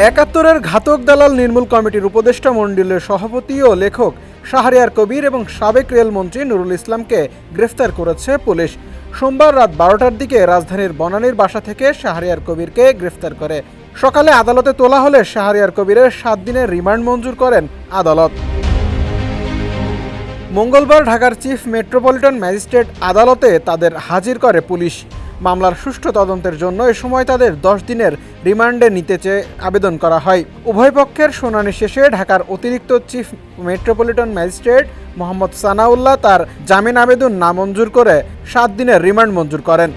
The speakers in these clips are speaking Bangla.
একাত্তরের ঘাতক দালাল নির্মূল কমিটির উপদেষ্টা মণ্ডলের সভাপতি ও লেখক শাহরিয়ার কবির এবং সাবেক রেলমন্ত্রী নুরুল ইসলামকে গ্রেফতার করেছে পুলিশ। সোমবার রাত বারোটার দিকে রাজধানীর বনানীর বাসা থেকে শাহরিয়ার কবিরকে গ্রেফতার করে। সকালে আদালতে তোলা হলে শাহরিয়ার কবিরের সাত দিনের রিমান্ড মঞ্জুর করেন আদালত। মঙ্গলবার ঢাকার চিফ মেট্রোপলিটন ম্যাজিস্ট্রেট আদালতে তাদের হাজির করে পুলিশ। মামলার সুষ্ঠু তদন্তের জন্য এ সময় তাদের দশ দিনের রিমান্ডে নিতে চেয়ে আবেদন করা হয়। উভয় পক্ষের শুনানি শেষে ঢাকার অতিরিক্ত chief metropolitan magistrate Mohammad Sanaullah তার জামিন আবেদন নামঞ্জুর করে সাত দিনের রিমান্ড মঞ্জুর করেন।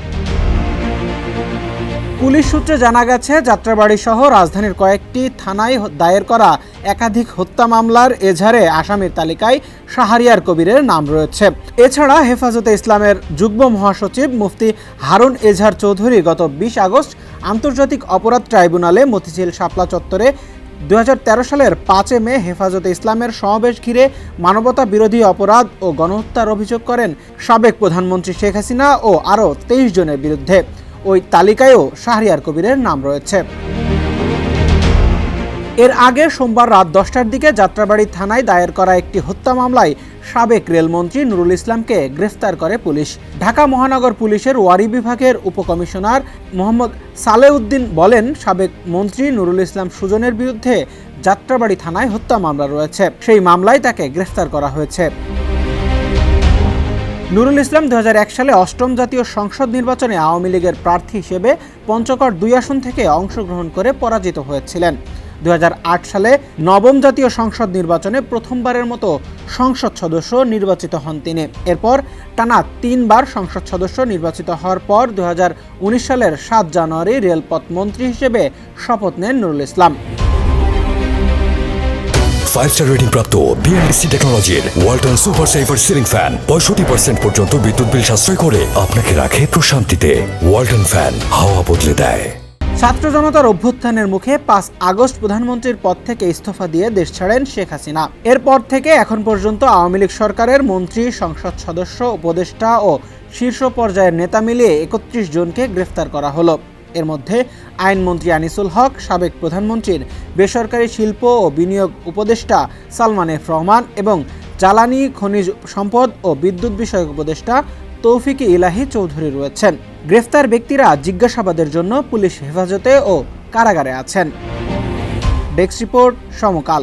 পুলিশ সূত্রে জানা গেছে, যাত্রাবাড়ি সহ রাজধানীর কয়েকটি থানায় দায়ের করা একাধিক হত্যা মামলার এঝারে আসামির তালিকায় শাহরিয়ার কবিরের নাম রয়েছে। এছাড়া হেফাজতে ইসলামের যুগ্ম মহাসচিব মুফতি হারুন এজাহার চৌধুরী গত বিশ আগস্ট আন্তর্জাতিক অপরাধ ট্রাইব্যুনালে মতিঝিল শাপলা চত্বরে দু হাজার তেরো সালের পাঁচে মে হেফাজতে ইসলামের সমাবেশ ঘিরে মানবতা বিরোধী অপরাধ ও গণহত্যার অভিযোগ করেন সাবেক প্রধানমন্ত্রী শেখ হাসিনা ও আরও তেইশ জনের বিরুদ্ধে। ওই তালিকায়ও শাহরিয়ার কবিরের নাম রয়েছে। এর আগে সোমবার রাত দশটার দিকে যাত্রাবাড়ি থানায় দায়ের করা একটি হত্যা মামলায় সাবেক রেলমন্ত্রী নুরুল ইসলামকে গ্রেফতার করে পুলিশ। ঢাকা মহানগর পুলিশের ওয়ারি বিভাগের উপকমিশনার মোহাম্মদ সালেউদ্দিন বলেন, সাবেক মন্ত্রী নুরুল ইসলাম সুজনের বিরুদ্ধে যাত্রাবাড়ি থানায় হত্যা মামলা রয়েছে। সেই মামলায় তাকে গ্রেফতার করা হয়েছে। নুরুল ইসলাম দু হাজার এক সালে অষ্টম জাতীয় সংসদ নির্বাচনে আওয়ামী লীগের প্রার্থী হিসেবে পঞ্চগড় দুই আসন থেকে অংশগ্রহণ করে পরাজিত হয়েছিলেন। দু হাজার আট সালে নবম জাতীয় সংসদ নির্বাচনে প্রথমবারের মতো সংসদ সদস্য নির্বাচিত হন তিনি। এরপর টানা তিনবার সংসদ সদস্য নির্বাচিত হওয়ার পর দু হাজার উনিশ সালের সাত জানুয়ারি রেলপথ মন্ত্রী হিসেবে শপথ নেন Nurul Islam. Five star rating প্রাপ্ত বিএনডিসি টেকনোলজির Walton super saver ceiling fan পঁয়ষট্টি পার্সেন্ট পর্যন্ত বিদ্যুৎ বিল সাশ্রয় করে আপনাকে রাখে প্রশান্তিতে। ওয়ালটন ফ্যান হাওয়া বদলে দেয়। ছাত্র জনতার অভ্যুত্থানের মুখে পাঁচ আগস্ট প্রধানমন্ত্রীর পদ থেকে ইস্তফা দিয়ে দেশ ছাড়েন শেখ হাসিনা। এরপর থেকে এখন পর্যন্ত আওয়ামী লীগ সরকারের মন্ত্রী, সংসদ সদস্য, উপদেষ্টা ও শীর্ষ পর্যায়ের নেতা মিলিয়ে একত্রিশ জনকে গ্রেফতার করা হলো। এর মধ্যে আইনমন্ত্রী আনিসুল হক, সাবেক প্রধানমন্ত্রীর বেসরকারি শিল্প ও বিনিয়োগ উপদেষ্টা সালমান এফ রহমান এবং জ্বালানি, খনিজ সম্পদ ও বিদ্যুৎ বিষয়ক উপদেষ্টা তৌফিক ইলাহি চৌধুরী রয়েছেন। গ্রেফতার ব্যক্তিরা জিজ্ঞাসাবাদের জন্য পুলিশ হেফাজতে ও কারাগারে আছেন। Desk report Samakal.